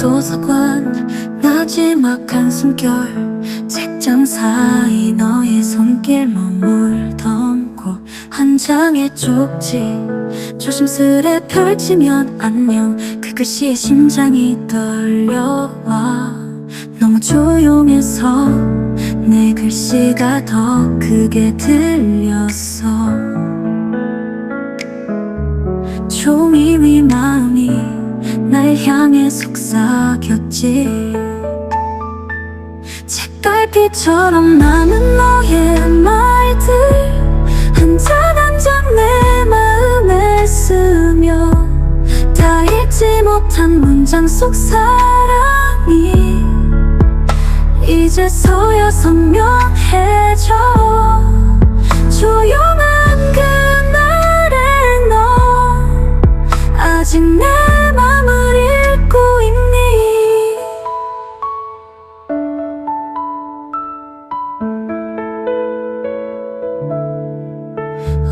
도서관 나지막 한 숨결. 책장 사이 너의 손길 머물던 곳 한 장의 쪽지. 조심스레 펼치면 안녕. 그 글씨에 심장이 떨려와. 너무 조용해서 내 글씨가 더 크게 들렸어. 종이 위 마음이 날 향해 속삭였지. 책갈피처럼 남은 너의 말들 한장한장내 마음에 스며 다 읽지 못한 문장 속 사랑이 이제서야 선명해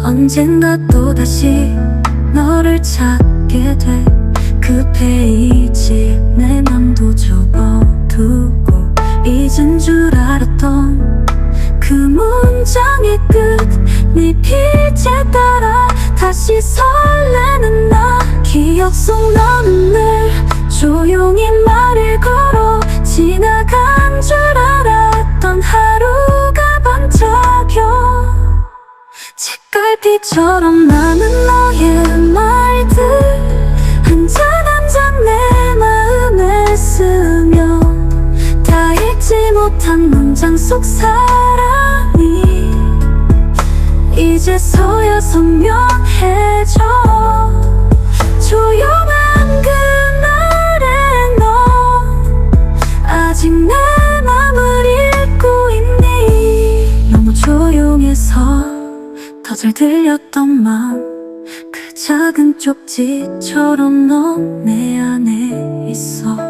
언젠가 또다시 너를 찾게 돼 그 페이지. 내 맘도 접어두고 잊은 줄 알았던 그 문장의 끝네 빛에 따라 다시 설레는 나. 기억 속 너는 늘 책갈피처럼 남은 너의 말들. 한장한장내 마음에 스며 다 읽지 못한 문장 속 사랑이 이제서야 선명해 더잘 들렸던 맘그 작은 쪽지처럼 너내 안에 있어